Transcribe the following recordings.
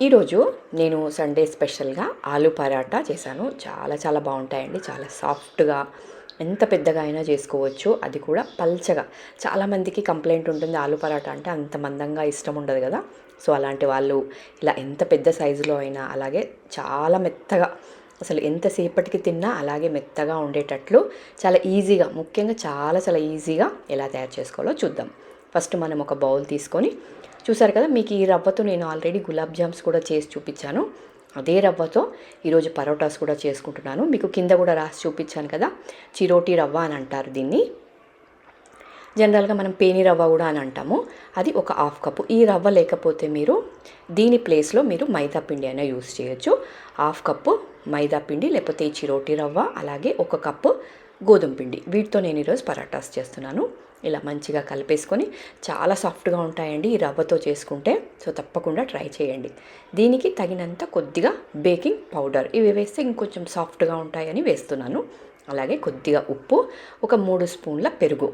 ఈరోజు నేను సండే స్పెషల్గా ఆలు పరాటా చేశాను. చాలా చాలా బాగుంటాయండి. చాలా సాఫ్ట్గా ఎంత పెద్దగా అయినా చేసుకోవచ్చు. అది కూడా పల్చగా. చాలామందికి కంప్లైంట్ ఉంటుంది ఆలు పరాటా అంటే అంత మందంగా ఇష్టం ఉండదు కదా. సో అలాంటి వాళ్ళు ఇలా ఎంత పెద్ద సైజులో అయినా అలాగే చాలా మెత్తగా అసలు ఎంతసేపటికి తిన్నా అలాగే మెత్తగా ఉండేటట్లు చాలా ఈజీగా ముఖ్యంగా చాలా చాలా ఈజీగా ఎలా తయారు చేసుకోవాలో చూద్దాం. ఫస్ట్ మనం ఒక బౌల్ తీసుకొని చూసారు కదా మీకు ఈ రవ్వతో నేను ఆల్రెడీ గులాబ్ జామ్స్ కూడా చేసి చూపించాను. అదే రవ్వతో ఈరోజు పరోటాస్ కూడా చేసుకుంటున్నాను. మీకు కింద కూడా రాసి చూపించాను కదా చిరోటి రవ్వ అని అంటారు దీన్ని. జనరల్గా మనం పేని రవ్వ కూడా అని అంటాము. అది ఒక హాఫ్ కప్పు. ఈ రవ్వ లేకపోతే మీరు దీని ప్లేస్లో మీరు మైదా పిండి అయినా యూస్ చేయొచ్చు. హాఫ్ కప్పు మైదా పిండి లేకపోతే ఈ చిరోటి రవ్వ అలాగే ఒక కప్పు గోధుమ పిండి. వీటితో నేను ఈరోజు పరాటాస్ చేస్తున్నాను. ఇలా మంచిగా కలిపేసుకొని చాలా సాఫ్ట్గా ఉంటాయండి ఈ రవ్వతో చేసుకుంటే. సో తప్పకుండా ట్రై చేయండి. దీనికి తగినంత కొద్దిగా బేకింగ్ పౌడర్. ఇవి వేస్తే ఇంకొంచెం సాఫ్ట్గా ఉంటాయని వేస్తున్నాను. అలాగే కొద్దిగా ఉప్పు ఒక మూడు స్పూన్ల పెరుగు.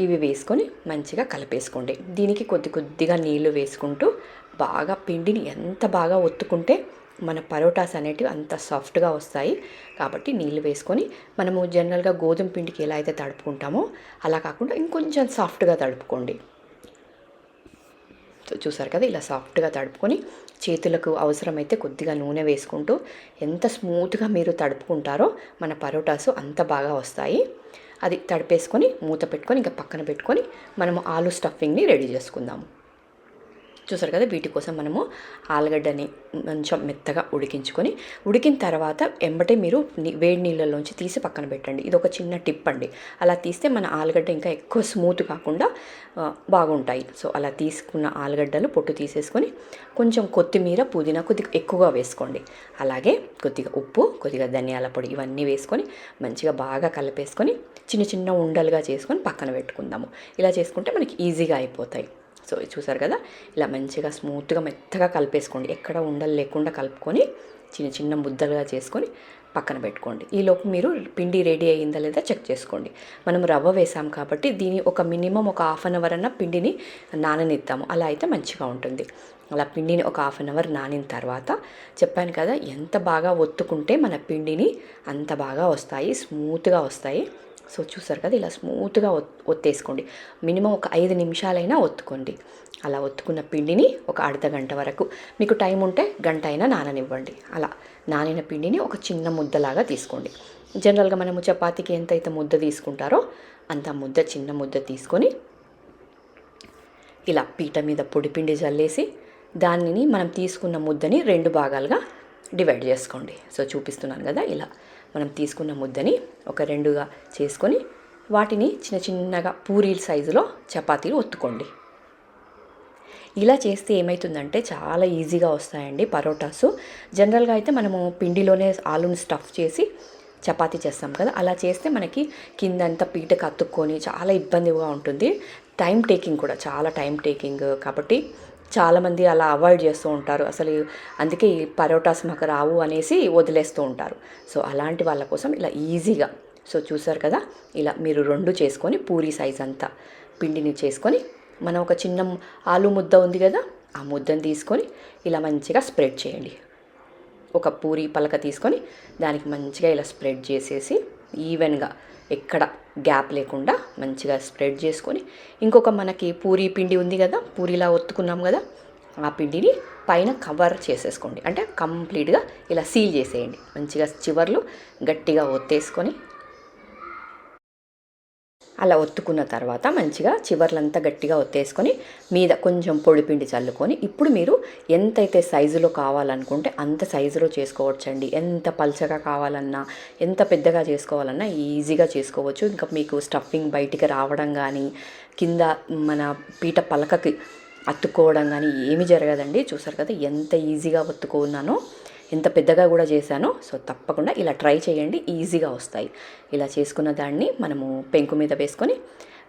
ఇవి వేసుకొని మంచిగా కలిపేసుకోండి. దీనికి కొద్ది కొద్దిగా నీళ్ళు వేసుకుంటూ బాగా పిండిని ఎంత బాగా ఒత్తుకుంటే మన పరోటాస్ అనేటివి అంత సాఫ్ట్గా వస్తాయి. కాబట్టి నీళ్ళు వేసుకొని మనము జనరల్గా గోధుమ పిండికి ఎలా అయితే తడుపుకుంటామో అలా కాకుండా ఇంకొంచెం సాఫ్ట్గా తడుపుకోండి. చూసారు కదా ఇలా సాఫ్ట్గా తడుపుకొని చేతులకు అవసరమైతే కొద్దిగా నూనె వేసుకుంటూ ఎంత స్మూత్గా మీరు తడుపుకుంటారో మన పరోటాస్ అంత బాగా వస్తాయి. అది తడిపేసుకొని మూత పెట్టుకొని ఇంకా పక్కన పెట్టుకొని మనము ఆలు స్టఫింగ్ని రెడీ చేసుకుందాము. చూసారు కదా వీటి కోసం మనము ఆలుగడ్డని కొంచెం మెత్తగా ఉడికించుకొని ఉడికిన తర్వాత ఎంబటే మీరు వేడి నీళ్ళలోంచి తీసి పక్కన పెట్టండి. ఇది ఒక చిన్న టిప్ అండి. అలా తీస్తే మన ఆలుగడ్డ ఇంకా ఎక్కువ స్మూత్ కాకుండా బాగుంటాయి. సో అలా తీసుకున్న ఆలుగడ్డలు పొట్టు తీసేసుకొని కొంచెం కొత్తిమీర పుదీనా కొద్దిగా ఎక్కువగా వేసుకోండి. అలాగే కొద్దిగా ఉప్పు కొద్దిగా ధనియాల పొడి ఇవన్నీ వేసుకొని మంచిగా బాగా కలిపేసుకొని చిన్న చిన్న ఉండలుగా చేసుకొని పక్కన పెట్టుకుందాము. ఇలా చేసుకుంటే మనకి ఈజీగా అయిపోతాయి. సో చూసారు కదా? ఇలా మంచిగా స్మూత్గా మెత్తగా కలిపేసుకోండి. ఎక్కడ ఉండలు లేకుండా కలుపుకొని చిన్న చిన్న ముద్దలుగా చేసుకొని పక్కన పెట్టుకోండి. ఈలోపు మీరు పిండి రెడీ అయ్యిందా లేదా చెక్ చేసుకోండి. మనం రవ్వ వేసాం కాబట్టి దీని ఒక మినిమం ఒక హాఫ్ అన్ అవర్ అన్న పిండిని నాననిద్దాము. అలా అయితే మంచిగా ఉంటుంది. అలా పిండిని ఒక హాఫ్ అన్ అవర్ నానిన తర్వాత చెప్పాను కదా ఎంత బాగా ఒత్తుకుంటే మన పిండిని అంత బాగా వస్తాయి స్మూత్గా వస్తాయి. సో చూసారు కదా ఇలా స్మూత్గా ఒత్తేసుకోండి. మినిమం ఒక ఐదు నిమిషాలైనా ఒత్తుకోండి. అలా ఒత్తుకున్న పిండిని ఒక అర్ధ గంట వరకు. మీకు టైం ఉంటే గంట అయినా నాననివ్వండి. అలా నానిన పిండిని ఒక చిన్న ముద్దలాగా తీసుకోండి. జనరల్గా మనము చపాతీకి ఎంతైతే ముద్ద తీసుకుంటారో అంత ముద్ద చిన్న ముద్ద తీసుకొని ఇలా పీట మీద పొడిపిండి జల్లేసి దానిని మనం తీసుకున్న ముద్దని రెండు భాగాలుగా డివైడ్ చేసుకోండి. సో చూపిస్తున్నాను కదా ఇలా మనం తీసుకున్న ముద్దని ఒక రెండుగా చేసుకొని వాటిని చిన్న చిన్నగా పూరీల సైజులో చపాతీలు ఒత్తుకోండి. ఇలా చేస్తే ఏమవుతుందంటే చాలా ఈజీగా వస్తాయండి పరోటాసు. జనరల్గా అయితే మనము పిండిలోనే ఆలుని స్టఫ్ చేసి చపాతీ చేస్తాం కదా అలా చేస్తే మనకి కిందంతా పీటకు అతుక్కొని చాలా ఇబ్బందిగా ఉంటుంది. టైం టేకింగ్ కూడా చాలా టైం టేకింగ్ కాబట్టి చాలామంది అలా అవాయిడ్ చేస్తూ ఉంటారు. అసలు అందుకే ఈ పరోటాస్ మాకు రావు అనేసి వదిలేస్తూ ఉంటారు. సో అలాంటి వాళ్ళ కోసం ఇలా ఈజీగా. సో చూసారు కదా? ఇలా మీరు రెండు చేసుకొని పూరి సైజ్ అంతా పిండిని చేసుకొని మనం ఒక చిన్న ఆలు ముద్ద ఉంది కదా? ఆ ముద్దను తీసుకొని ఇలా మంచిగా స్ప్రెడ్ చేయండి. ఒక పూరి పలక తీసుకొని దానికి మంచిగా ఇలా స్ప్రెడ్ చేసేసి ఈవెన్గా ఎక్కడ గ్యాప్ లేకుండా మంచిగా స్ప్రెడ్ చేసుకొని ఇంకొక మనకి పూరి పిండి ఉంది కదా పూరిలా ఒత్తుకున్నాం కదా ఆ పిండిని పైన కవర్ చేసేసుకోండి. అంటే కంప్లీట్గా ఇలా సీల్ చేసేయండి. మంచిగా చివర్లు గట్టిగా ఒత్తేసుకొని అలా ఒత్తుకున్న తర్వాత మంచిగా చివర్లంతా గట్టిగా ఒత్తేసుకొని మీద కొంచెం పొడిపిండి చల్లుకొని ఇప్పుడు మీరు ఎంతైతే సైజులో కావాలనుకుంటే అంత సైజులో చేసుకోవచ్చండి. ఎంత పల్చగా కావాలన్నా ఎంత పెద్దగా చేసుకోవాలన్నా ఈజీగా చేసుకోవచ్చు. ఇంకా మీకు స్టఫింగ్ బయటికి రావడం కానీ కింద మన పీట పలకకి అత్తుకోవడం కానీ ఏమి జరగదండి. చూసారు కదా ఎంత ఈజీగా ఒత్తుకున్నానో. ఎంత పెద్దగా కూడా చేశానో. సో తప్పకుండా ఇలా ట్రై చేయండి. ఈజీగా వస్తాయి. ఇలా చేసుకున్న దాన్ని మనము పెంకు మీద వేసుకొని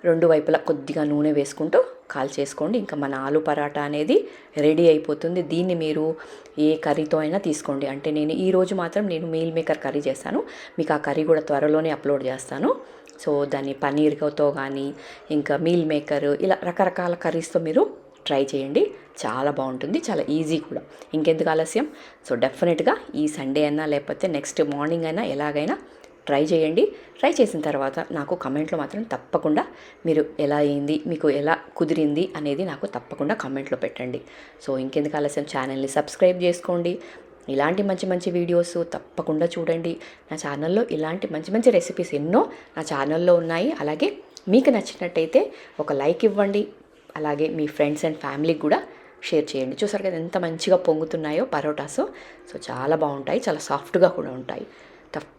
రెండు వైపులా కొద్దిగా నూనె వేసుకుంటూ కాల్ చేసుకోండి. ఇంకా మన ఆలు పరాటా అనేది రెడీ అయిపోతుంది. దీన్ని మీరు ఏ కర్రీతో అయినా తీసుకోండి. అంటే నేను ఈరోజు మాత్రం నేను మీల్ మేకర్ కర్రీ చేస్తాను మీకు ఆ కర్రీ కూడా త్వరలోనే అప్లోడ్ చేస్తాను. సో దాన్ని పన్నీర్తో కానీ ఇంకా మీల్ మేకర్ ఇలా రకరకాల కర్రీస్తో మీరు ట్రై చేయండి. చాలా బాగుంటుంది. చాలా ఈజీ కూడా. ఇంకెందుకు ఆలస్యం? సో డెఫినెట్గా ఈ సండే అయినా లేకపోతే నెక్స్ట్ మార్నింగ్ అయినా ఎలాగైనా ట్రై చేయండి. ట్రై చేసిన తర్వాత నాకు కమెంట్లో మాత్రం తప్పకుండా మీరు ఎలా అయింది మీకు ఎలా కుదిరింది అనేది నాకు తప్పకుండా కమెంట్లో పెట్టండి. సో ఇంకెందుకు ఆలస్యం? ఛానల్ని సబ్స్క్రైబ్ చేసుకోండి. ఇలాంటి మంచి మంచి వీడియోస్ తప్పకుండా చూడండి. నా ఛానల్లో ఇలాంటి మంచి మంచి రెసిపీస్ ఎన్నో నా ఛానల్లో ఉన్నాయి. అలాగే మీకు నచ్చినట్టయితే ఒక లైక్ ఇవ్వండి. అలాగే మీ ఫ్రెండ్స్ అండ్ ఫ్యామిలీకి కూడా షేర్ చేయండి. చూసారు కదా ఎంత మంచిగా పొంగుతున్నాయో పరోటాస్. సో చాలా బాగుంటాయి. చాలా సాఫ్ట్గా కూడా ఉంటాయి. తప్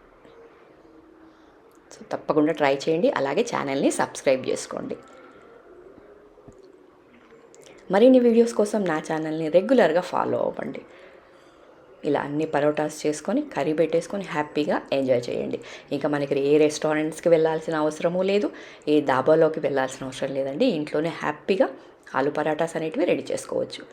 సో తప్పకుండా ట్రై చేయండి. అలాగే ఛానల్ని సబ్స్క్రైబ్ చేసుకోండి. మరిన్ని వీడియోస్ కోసం నా ఛానల్ని రెగ్యులర్గా ఫాలో అవ్వండి. ఇలా అన్ని పరోటాస్ చేసుకొని కర్రీ పెట్టేసుకొని హ్యాపీగా ఎంజాయ్ చేయండి. ఇంకా మనకి ఏ రెస్టారెంట్స్కి వెళ్ళాల్సిన అవసరము లేదు ఏ దాబాలోకి వెళ్ళాల్సిన అవసరం లేదండి. ఇంట్లోనే హ్యాపీగా ఆలు పరాటాస్ అనేటివి రెడీ చేసుకోవచ్చు.